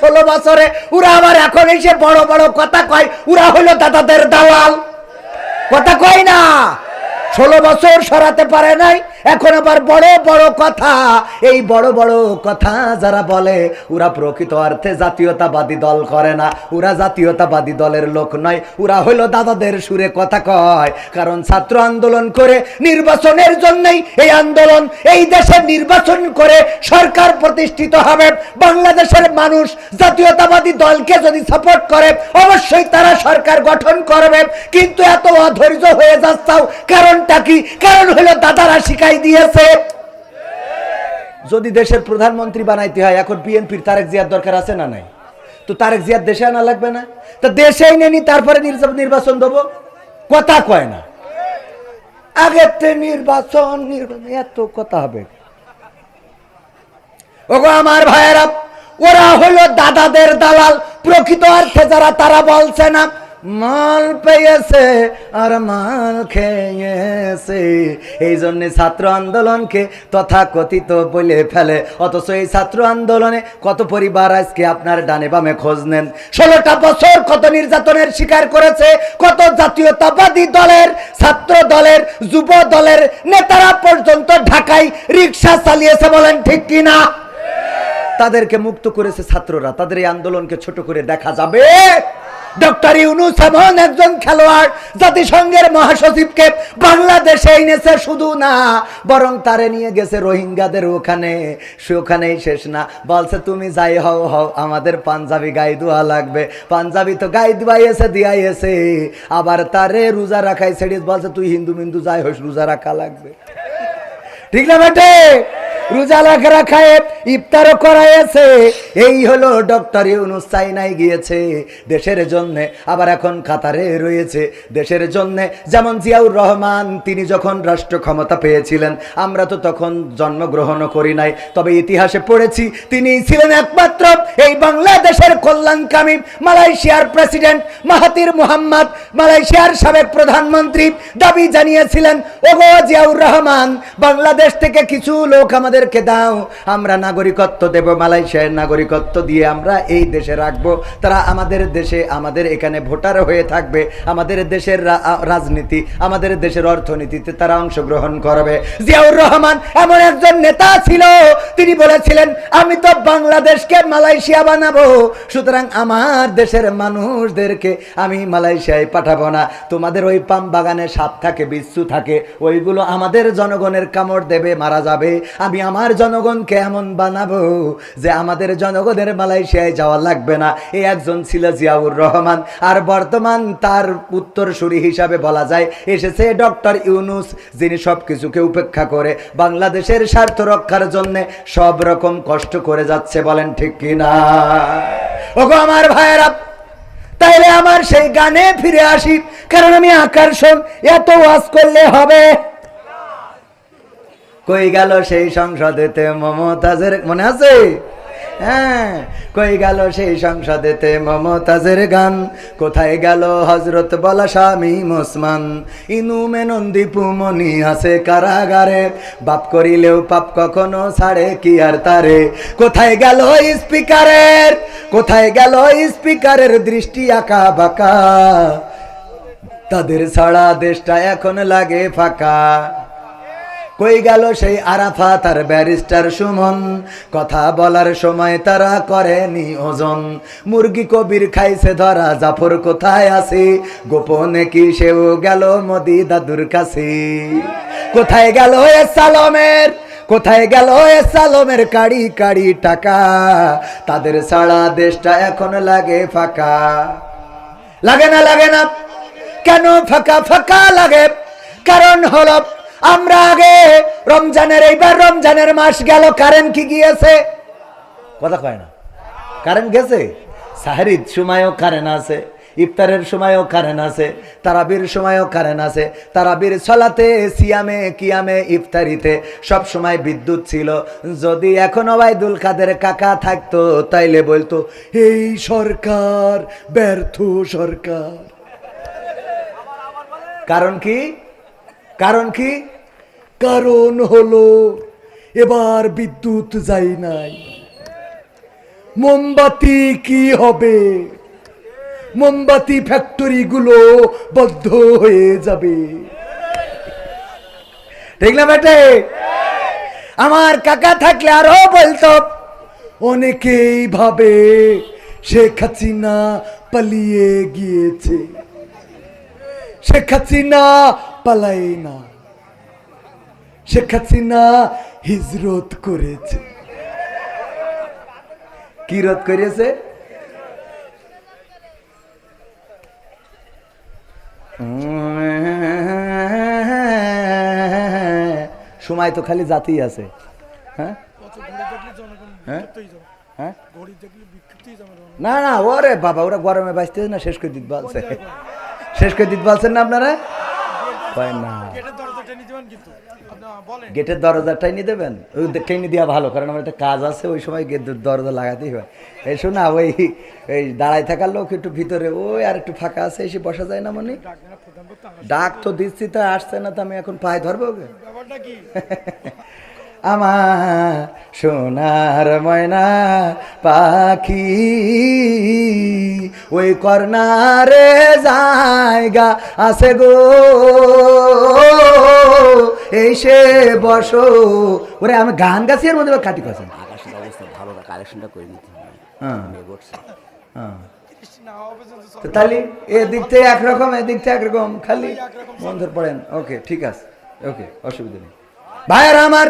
ষোলো বছরে, ওরা আবার এখন এসে বড় বড় কথা কয়, ওরা হলো দাদাদের দালাল কথা কয় না? ষোলো বছর সরাতে পারে নাই এখন আবার বড় বড় কথা। এই বড় বড় কথা যারা বলে, ওরা প্রকৃত অর্থে জাতীয়তাবাদী দল করে না। ওরা জাতীয়তাবাদী দলের লোক নয়। ওরা হইল দাদাদের সুরে কথা কয়। কারণ ছাত্র আন্দোলন করে নির্বাচনের জন্যই এই আন্দোলন, এই দেশের নির্বাচন করে সরকার প্রতিষ্ঠিত হবে। বাংলাদেশের মানুষ জাতীয়তাবাদী দলকে যদি সাপোর্ট করে, অবশ্যই তারা সরকার গঠন করবে। কিন্তু এত অধৈর্য হয়ে যাচ্ছাও কারণটা কি? কারণ হলো দাদারা শিখাই দিয়েছে। যদি দেশের প্রধানমন্ত্রী বানাইতে হয়, এখন বিএনপির তারেক জিয়ার দরকার আছে না নাই? তো তারেক জিয়ার দেশে আনা লাগবে না? তো দেশেই নেনি তারপরে নির্বাচন দেবো? কথা কয় না। আগের নির্বাচন, এত কথা হবে। ওগো আমার ভাইয়েরা, ওরা হলো দাদাদের দালাল, প্রকৃত অর্থে যারা, তারা বলছে না মাল পেয়েছে আর মাল খেয়েছে। এই জন্য ছাত্র আন্দোলনকে তথা কথিত বলে ফেলে। অথচ এই ছাত্র আন্দোলনে কত পরিবার আজকে আপনার ডানে বামে খোঁজ নেন? ষোলোটা বছর কত নির্যাতনের শিকার করেছে, কত জাতীয়তাবাদী দলের, ছাত্র দলের, যুব দলের নেতারা পর্যন্ত ঢাকায় রিক্সা চালিয়েছে বলেন ঠিক কিনা? তাদেরকে মুক্ত করেছে ছাত্ররা। তাদের এই আন্দোলনকে ছোট করে দেখা যাবে। ডক্টর ইউনুস এমন একজন খেলোয়াড় জাতিসংঘের মহাসচিবকে বাংলাদেশে এনেছে শুধু না, বরং তারে নিয়ে গেছে রোহিঙ্গাদের ওখানে। ওখানেই শেষ না। বলছে, তুমি যাই হও হও, আমাদের পাঞ্জাবি গাই দোয়া লাগবে। পাঞ্জাবি তো গাই দুয়াইয়েছে, দিয়াইয়েছে। আবার তারে রোজা রাখাই ছেড়ে বলছে, তুই হিন্দু মিন্দু যাই হোস, রোজা রাখা লাগবে। ঠিক না বেটে? রোজা রাখা রাখায় ইফতারও করাইছে এই হলো ডক্টর ইউনুস চাইনাই গিয়েছে। দেশের জন্য আবার এখন কাতারে রয়েছে। দেশের জন্য যেমন জিয়াউর রহমান, তিনি যখন রাষ্ট্র ক্ষমতা পেয়েছিলেন, আমরা তো তখন জন্মগ্রহণও করি নাই, তবে ইতিহাসে পড়েছি, তিনি ছিলেন একমাত্র এই বাংলাদেশের কল্যাণকামী মালয়েশিয়ার প্রেসিডেন্ট মাহাতির মুহাম্মদ। মালয়েশিয়ার সাবেক প্রধানমন্ত্রী দাবি জানিয়েছিলেন, ওগো জিয়াউর রহমান, বাংলাদেশ থেকে কিছু লোক আমাদেরকে দাও। আমরা নাগরিকত্ব দেব, মালয়েশিয়ার নাগরিকত্ব দিয়ে আমরা এই দেশে রাখব। তারা আমাদের দেশে, আমাদের এখানে ভোটার হয়ে থাকবে। আমাদের দেশের রাজনীতি, আমাদের দেশের অর্থনীতিতে তারা অংশগ্রহণ করবে। জিয়াউর রহমান এমন একজন নেতা ছিল, তিনি বলেছিলেন, আমি তো বাংলাদেশকে মালয়েশিয়া বানাবো। সুতরাং আমার দেশের মানুষদেরকে আমি মালয়েশিয়ায় পাঠাবো না। তোমাদের ওই পাম বাগানে সাপ থাকে, বিচ্ছু থাকে। ওইগুলো আমাদের জনগণের কামড় দেবে, মারা যাবে। আমি আমার জনগণকে এমন বানাবো? যে আমাদের জনগণের মালয়েশিয়ায় যাওয়া লাগবে না। এই একজন ছিল জিয়াউর রহমান। আর বর্তমান তার উত্তরসূরি হিসাবে বলা যায়, এসেছে ডক্টর ইউনুস, যিনি সব কিছুকে উপেক্ষা করে বাংলাদেশের স্বার্থ রক্ষার জন্য সব রকম কষ্ট করে যাচ্ছে, বলেন ঠিক কিনা ওগো আমার ভাইয়েরা, তাইলে আমার সেই গানে ফিরে আসি, কারণ আমি আকর্ষণ, এত ওয়াজ করলে হবে। কই গেল সেই সংসদেতে মমতাজের, মনে আছে? হ্যাঁ কই গেল সেই সংসদেতে মমতাজের গান? কোথায় গেল হজরত বলা স্বামী মুসমান? ইনু মেনন্দি পুমনি আছে কারাগারে। বাপ করিলেও পাপ কখনো ছাড়ে, কি আর তারে? কোথায় গেল স্পিকারের? কোথায় গেল স্পিকারের দৃষ্টি আঁকা বাঁকা? তাদের ছাড়া দেশটা এখন লাগে ফাঁকা। কই গেল সেই আরাফা তার ব্যারিস্টার সুমন? কথা বলার সময় তারা করেনি ওজন। মুরগি কবির খাইছে ধরা, জাফর কোথায় আছে? গোপনে কি সেও গেল মোদি দাদুর কাছে? কোথায় গেল এ সালমের? কোথায় গেল এ সালমের কাড়ি কাড়ি টাকা? তাদের সারা দেশটা এখন লাগে ফাঁকা। লাগে না লাগে না। কেন ফাঁকা ফাঁকা লাগে? কারণ হলো আমরা আগে রমজানের, এইবার রমজানের মাস গেল কারেন্ট কি গিয়েছে? কথা কয় না। কারেন্ট গেছে? সাহারিদ সময়ও কারেন্ট আছে, ইফতারের সময়ও কারেন্ট আছে, তারাবির সময়ও কারেন্ট আছে, তারাবির ছলাতে সিয়ামে, কিয়ামে, ইফতারিতে সব সময় বিদ্যুৎ ছিল। যদি এখন ওবায়দুল কাদের কাকা থাকতো, তাইলে বলতো, এই সরকার ব্যর্থ সরকার। কারণ কি? কারণ কি? কারণ হলো, এবার বিদ্যুৎ যাই নাই। মোমবাতি কি হবে? মোমবাতি ফ্যাক্টরি গুলো বদ্ধ হয়ে যাবে। বেটে? আমার কাকা থাকলে আরও বলতো, অনেকেই ভাবে শেখ হাসিনা পালিয়ে গিয়েছে। শেখ হাসিনা পালাই না শেখ হাসিনা হিজরত করেছে। কি রোধ করেছে সময় তো খালি জাতিই আছে। হ্যাঁ? হ্যাঁ? হ্যাঁ। না না, ওরে বাবা, ওরা গরমে বাঁচতে না, শেষ করে দিতে বলছে। শেষ করে দিতে বলছেন না আপনারা? কয় না। গেটের দরজাটাই নিয়ে দেবেন ওই টেনে দেওয়া ভালো কারণ আমার একটা কাজ আছে ওই সময় গেটের দরজা লাগাতেই হয়। এই শোনা ওই এই দাঁড়ায় থাকার লোক একটু ভিতরে ওই আর একটু ফাঁকা আছে এসে বসা যায় না মনে? ডাক তো দিচ্ছি তো আসছে না তো আমি এখন পায়ে ধরবো ওকে? আমার সোনার ময়না পাখি। ওই কর্নারে জায়গা আছে গো। এই সে বসো। ওরে আমি গান গাছি এর মধ্যে কাটি আকাশের অবস্থা ভালো না কালেকশনটা করে নিতে হবে। হ্যাঁ। হ্যাঁ। তাহলে এদিক থেকে একরকম এদিক থেকে একরকম খালি। বন্ধুর পড়েন। ওকে ঠিক আছে। ওকে অসুবিধা নেই। ভাইয়ের আমার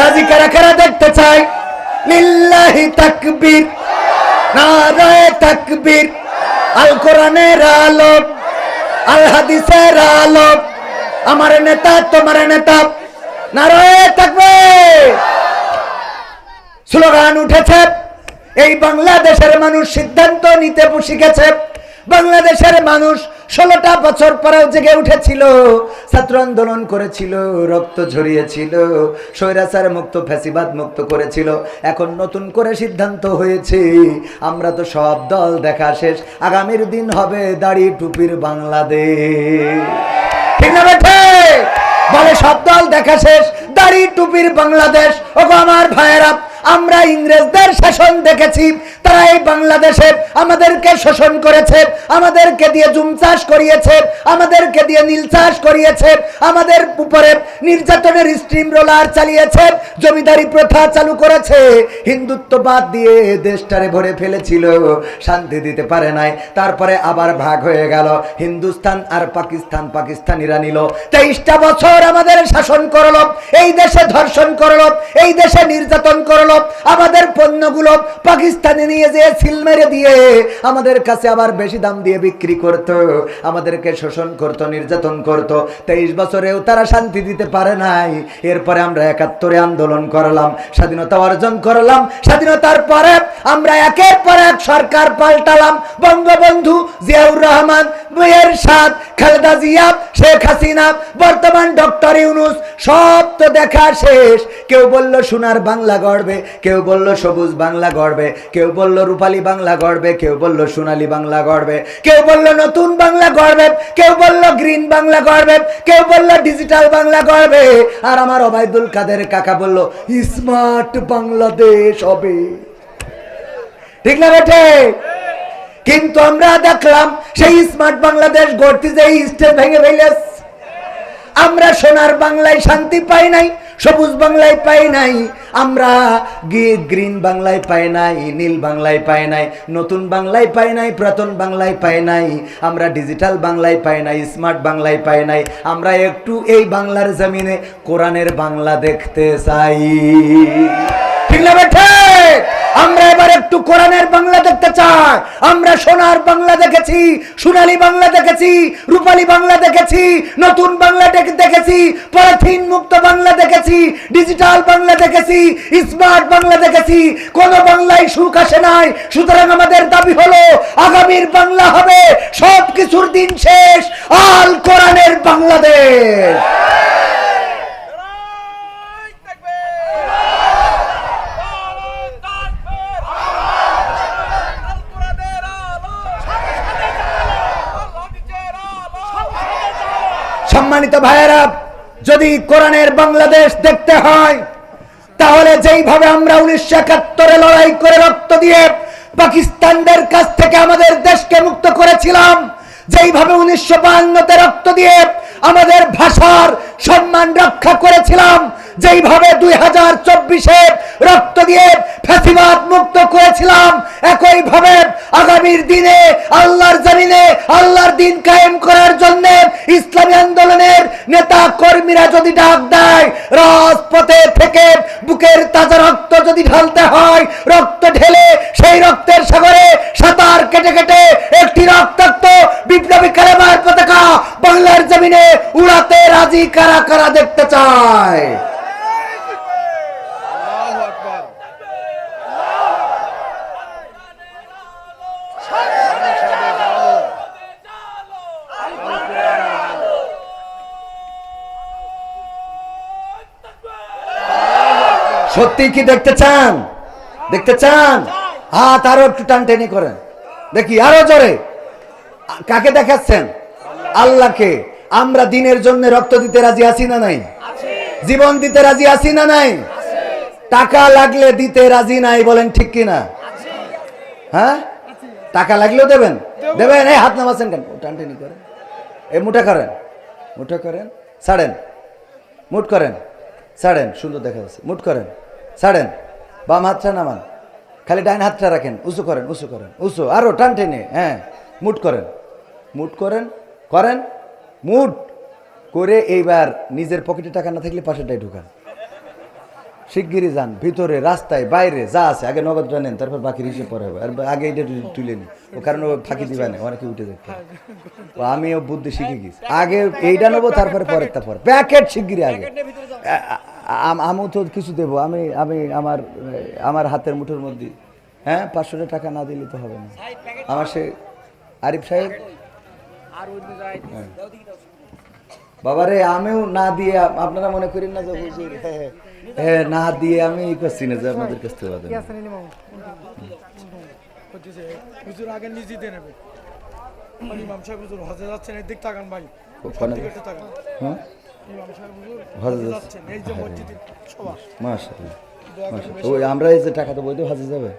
রাজি কারা কারা দেখতে চাই লিল্লাহি তাকবীর, নারায়ে তাকবীর, আল কোরআনের আলো আল হাদিসের আমার নেতা, তোমার নেতা স্লোগান উঠেছে, এই বাংলাদেশের মানুষ সিদ্ধান্ত নিতে শিখেছে। বাংলাদেশের মানুষ ষোলোটা বছর পরেও জেগে উঠেছিল। ছাত্র আন্দোলন করেছিল, রক্ত ঝরিয়েছিল, স্বৈরাচার মুক্ত, ফ্যাসিবাদ মুক্ত করেছিল। এখন নতুন করে সিদ্ধান্ত হয়েছে, আমরা তো সব দল দেখা শেষ, আগামীর দিন হবে দাড়ি টুপির বাংলাদেশ। ঠিক বলে সব দল দেখা শেষ, দাড়ি টুপির বাংলাদেশ। ওগো আমার ভাইয়েরা আমরা ইংরেজদের শাসন দেখেছি, তারা এই বাংলাদেশে আমাদেরকে শোষণ করেছে, আমাদেরকে দিয়ে জুম চাষ করিয়েছে, আমাদেরকে দিয়ে নীল চাষ করিয়েছে, আমাদের উপরে নির্যাতনের স্ট্রিম রোলার চালিয়েছে, জমিদারি প্রথা চালু করেছে। হিন্দুত্ববাদ দিয়ে দেশটারে ভরে ফেলেছিল, শান্তি দিতে পারে নাই, তারপরে আবার ভাগ হয়ে গেল। হিন্দুস্তান আর পাকিস্তান পাকিস্তানিরা নিল। তেইশটা বছর আমাদের শাসন করল, এই দেশে ধর্ষণ করল, এই দেশে নির্যাতন করল আমাদের পণ্যগুলো পাকিস্তানে নিয়ে যেয়ে সিল মেরে দিয়ে আমাদের কাছে আবার বেশি দাম দিয়ে বিক্রি করতো, আমাদেরকে শোষণ করতো, নির্যাতন করতো। তেইশ বছরেও তারা শান্তি দিতে পারে নাই। এরপরে আমরা একাত্তরে আন্দোলন করলাম, স্বাধীনতা অর্জন করলাম। স্বাধীনতার পরে আমরা একের পর এক সরকার পাল্টালাম। বঙ্গবন্ধু জিয়াউর রহমান এর সাথ খালেদা জিয়া, শেখ হাসিনা, বর্তমান ডক্টর ইউনুস, সব তো দেখা শেষ। কেউ বলল, সোনার বাংলা গড়বে কেউ বলল সবুজ বাংলা গড়বে, কেউ বলল রূপালী বাংলা গড়বে, কেউ বলল সোনালী বাংলা গড়বে, কেউ বলল নতুন বাংলা গড়বে, কেউ বলল গ্রিন বাংলা গড়বে, কেউ বলল ডিজিটাল বাংলা গড়বে। আর আমার অবায়দুল কাদের কাকা বলল, স্মার্ট বাংলাদেশ হবে। ঠিক না বেটে কিন্তু আমরা দেখলাম সেই স্মার্ট বাংলাদেশ গড়তে যে স্টেজ ভেঙে ফেলেছে। আমরা সোনার বাংলায় শান্তি পাই নাই সবুজ বাংলায় পাই নাই, আমরা গ্রিন বাংলায় পাই নাই, নীল বাংলায় পাই নাই, নতুন বাংলায় পাই নাই, পুরাতন বাংলায় পাই নাই, আমরা ডিজিটাল বাংলায় পাই নাই, স্মার্ট বাংলায় পাই নাই, আমরা একটু এই বাংলার জমিনে কোরআনের বাংলা দেখতে চাই। ঠিক না এবার একটু কোরআনের বাংলা দেখতে চাই। আমরা সোনার বাংলা দেখেছি, সোনালী বাংলা দেখেছি, রূপালী বাংলা দেখেছি, নতুন বাংলা দেখেছি, পলিথিন মুক্ত বাংলা দেখেছি, ডিজিটাল বাংলা দেখেছি, স্মার্ট বাংলা দেখেছি। কোন বাংলায় সুখ আসে নাই। সুতরাং আমাদের দাবি হলো, আগামীর বাংলা হবে সব কিছুর দিন শেষ, আল কোরআনের বাংলাদেশ। সম্মানিত ভাইয়েরা, যদি কোরআনের বাংলাদেশ দেখতে হয়, তাহলে যেইভাবে আমরা উনিশশো একাত্তরে লড়াই করে রক্ত দিয়ে পাকিস্তানদের কাছ থেকে আমাদের দেশকে মুক্ত করেছিলাম, যেইভাবে উনিশশো বাহান্নতে রক্ত দিয়ে আমাদের ভাষার সম্মান রক্ষা করেছিলাম, যেইভাবে দুই হাজার চব্বিশে রক্ত দিয়ে ফ্যাসিবাদ মুক্ত করেছিলাম, একইভাবে আগামীর দিনে আল্লাহর জমিনে আল্লাহর দিন কায়েম করার জন্য ইসলামী আন্দোলনের নেতা কর্মীরা যদি ডাক দেয়, রাজপথে থেকে বুকের তাজা রক্ত যদি ঢালতে হয়, রক্ত ঢেলে সেই রক্তের সাগরে সাঁতার কেটে কেটে একটি রক্তাক্ত বিপ্লবী কালেমার পতাকা বাংলার জমিনে উড়াতে রাজি কারা কারা দেখতে চায়? সত্যি কি দেখতে চান? দেখতে চান? হাত আরও একটু টান টেনে করেন। দেখি, আরও জোরে। কাকে দেখাচ্ছেন? আল্লাহকে। আমরা দিনের জন্য রক্ত দিতে রাজি আছি না নাই? জীবন দিতে রাজি আছি না নাই? টাকা লাগলে দিতে রাজি নাই বলেন ঠিক কি না হ্যাঁ? টাকা লাগলেও দেবেন। দেবেন? এই হাত নামাচ্ছেন কেন? ও টান টেনে করেন। এই মুঠা করেন। মুঠা করেন। ছাড়েন। মুট করেন। ছাড়েন। সুন্দর দেখা যাচ্ছে। মুট করেন। ছাড়েন বাম হাতটা নামান খালি ডাইন হাতটা রাখেন উঁচু করেন উঁচু করেন উঁচু আরও টান টেনে হ্যাঁ মুট করেন মুট করেন করেন মুট করে এইবার নিজের পকেটে টাকা না থাকলে পাশেরটাই ঢুকান। শিগগিরই যান ভিতরে রাস্তায় বাইরে যা আছে আগে নগদটা নেন তারপর বাকি হিসেব পরে হবে আর আগে এটা তুলে নি ও কারণ ও ফাঁকি দিবা না অনেকে উঠে দেখতে ও আমিও বুদ্ধি শিখে গেছি। আগে এইটা নেব তারপরে পরেরটা পরে। প্যাকেট শিগগিরই আগে। আমিও তো কিছু দেবো। আমি আমি আমার আমার হাতের মুঠোর মধ্যে। হ্যাঁ পাঁচশো টাকা না দিলে তো হবে না। আমার সে আরিফ সাহেব? হ্যাঁ। বাবারে আমিও না দিয়ে আপনারা মনে করেন না যে হুজুর হ্যাঁ, হ্যাঁ না দিয়ে আমি ই করছি না যে আপনাদের কাছ থেকে হুজুর আগে নিজে দিয়ে নেবে। ইমাম সাহেব হুজুর হজে যাচ্ছেন এদিক তাকান ভাই। ওখানে দিকে হ্যাঁ? ইমাম সাহেব হুজুর হজে হজে যাচ্ছে। যাচ্ছেন এই যে মসজিদের সভা মাশাআল্লাহ দোয়া করবেন। মাশাআল্লাহ। ওই আমরা এই যে টাকা তো হাজে যাবে